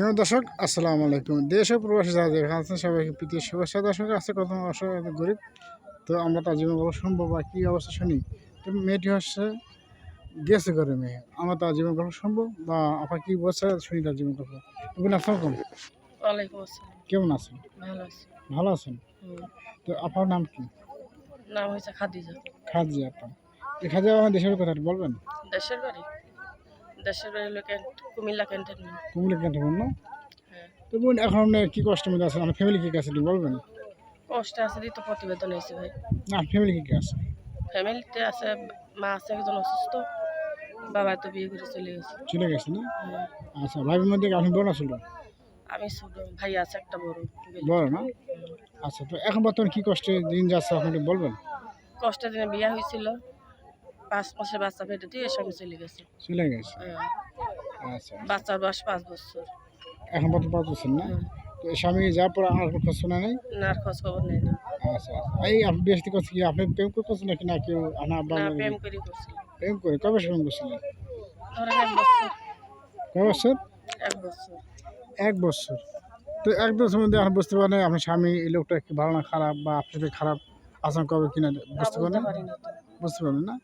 প্রিয় দর্শক আসসালামু আলাইকুম। দেশ প্রবাসী যারা যেখানে আছেন সবাইকে প্রীতি শুভেচ্ছা। দর্শক আছে কত অসহায় গরিব। তো আমরা তার জীবন গল্প শুনব বা কী অবস্থা শুনি? তো মেয়েটি হচ্ছে গেছে করে মেয়ে। আমরা তার জীবন গল্প শুনব বা আপা কী বলছে শুনি তার জীবন গল্প। এগুলো আসসালাম কেমন আছেন? ভালো আছি। ভালো আছেন? তো আপার নাম কি? নাম হয়েছে খাদিজা। খাজি আপা। এই খাজি আমার দেশের কথা বলবেন? দেশের বাড়ি? দেশের বাড়ি হলো কুমিল্লা ক্যান্টনমেন্ট। কুমিল্লা কেটে না? হ্যাঁ। তো বোন এখন কী কষ্টের মধ্যে আছেন? আমার ফ্যামিলি কী আছে বলবেন। কষ্টে আছে দিতে প্রতিবেদন হয়েছে ভাই। না ফ্যামিলি কী আছে? ফ্যামিলিতে আছে মা আছে একজন অসুস্থ। বাবা তো বিয়ে করে চলে গেছে। চলে গেছে না? হ্যাঁ। আচ্ছা ভাইয়ের মধ্যে আপনি বড় ছিল আমি ছোট ভাই আছে একটা বড়। বড় না? আচ্ছা তো এখন বর্তমানে কি কষ্টে দিন যাচ্ছে আপনি বলবেন। কষ্টের দিনে বিয়ে হয়েছিল। পাঁচ মাসের বাচ্চা পেটে দিয়ে চলে গেছে। চলে গেছে? হ্যাঁ। আচ্ছা বাচ্চার বয়স পাঁচ বছর। এখন বর্তমানে পাচ্ছেন না? হ্যাঁ। তো স্বামী যাওয়ার পর কোনো খোঁজ শোনা নেই? না আর খোঁজ খবর নেই। আচ্ছা আচ্ছা। এই আপনি বিয়ে কি আপনি প্রেম করে করছেন নাকি না কেউ আনা না প্রেম করি করছিল প্রেম করে কবে প্রেম করছিলেন? ধরেন এক বছর। কয় বছর? এক বছর। এক বছর। তো এক বছর মধ্যে আপনি বুঝতে পারেন আপনার স্বামী এই লোকটা কি ভালো না খারাপ বা আপনাদের খারাপ আচরণ কবে কিনা বুঝতে পারেন না বুঝতে পারেন না?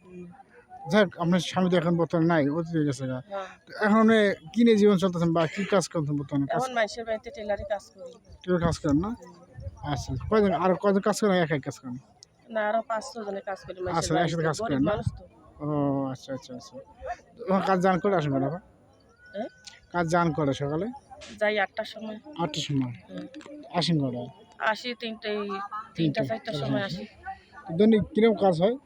যাক আপনার স্বামী তো এখন বর্তমানে নাই অতীত গেছে গা। হ্যাঁ। এখন আপনি কি নিয়ে জীবন চলতেছেন বা কি কাজ করতেন বর্তমানে? কাজ এখন মানুষের বাড়িতে টেলারি কাজ করি। কাজ করেন না? আচ্ছা কয়জন আর কয়জন কাজ করেন একাই কাজ করেন? না আরও কাজ করি আচ্ছা, একসাথে কাজ করেন না? ও আচ্ছা আচ্ছা আচ্ছা। কাজ জান করে? কাজ জান করে সকালে? যাই আটটার সময়। আটটার সময়। আসেন করে আসি তিনটে তিনটা চারটার সময় আসি। দৈনিক কীরকম কাজ হয়?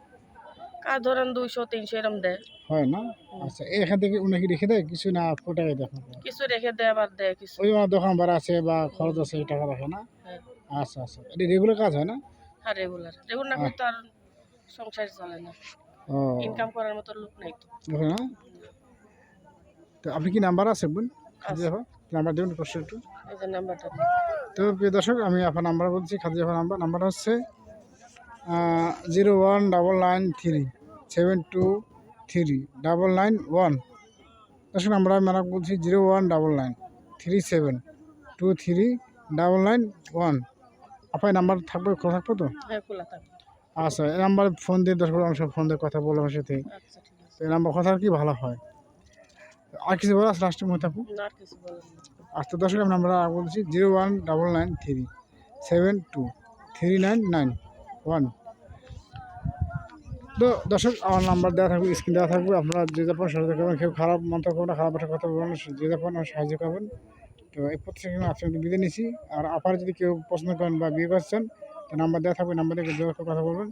কাজ ধরেন দুইশো তিনশো এরম দেয়। হয় না? আচ্ছা এখান থেকে উনাকে রেখে দেয়? কিছু না ফোটাই দেখো কিছু রেখে দেয় আবার দেয় কিছু। ওই আমার দোকান ভাড়া আছে বা খরচ আছে এই টাকা রাখে না? হ্যাঁ। আচ্ছা আচ্ছা। এটা রেগুলার কাজ হয় না? আর রেগুলার রেগুলার না করলে তো আর সংসার চলে না। ও। ইনকাম করার মতো লোক নাই তো। না? তো আপনি কি নাম্বার আছে বোন? নাম্বার দেবেন কষ্ট একটু। নাম্বারটা তো প্রিয় দর্শক আমি আপনার নাম্বার বলছি খাদি জাফর নাম্বার নাম্বার হচ্ছে zero one double nine three seven two three double nine one দর্শক আমরা মানে বলছি zero one double nine three seven two three double nine one আপনার নাম্বার থাকবে খোলা থাকব তো? হ্যাঁ আচ্ছা এই নাম্বারে ফোন দিয়ে দর্শক অনেক সময় ফোন দিয়ে কথা বললাম আমার সাথে। আচ্ছা এই নাম্বার কথা আর কি ভালো হয়? আর কিছু বলা লাস্টের মধ্যে না আচ্ছা দর্শক আমি আমরা বলছি zero one double nine three seven two three nine nine one তো দর্শক, আমার নাম্বার দেওয়া থাকবে স্ক্রিন দেওয়া থাকবে। আপনারা যে যাপন সাহায্য করবেন, কেউ খারাপ মন্তব্য করবেন খারাপ একটা কথা বলবেন যে যাপন সাহায্য করবেন। তো এই প্রত্যেক আজকে বিদায় নিছি আর আপার যদি কেউ পছন্দ করেন বা বিয়ে করছেন তো নাম্বার দেওয়া থাকবে, নাম্বার দিয়ে যোগাযোগ কথা বলবেন।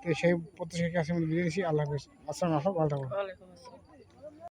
তো সেই প্রত্যেক আমি বিদায় আল্লাহ হাফিজ। আসসালাম আসলাম ভালো আসসালাম।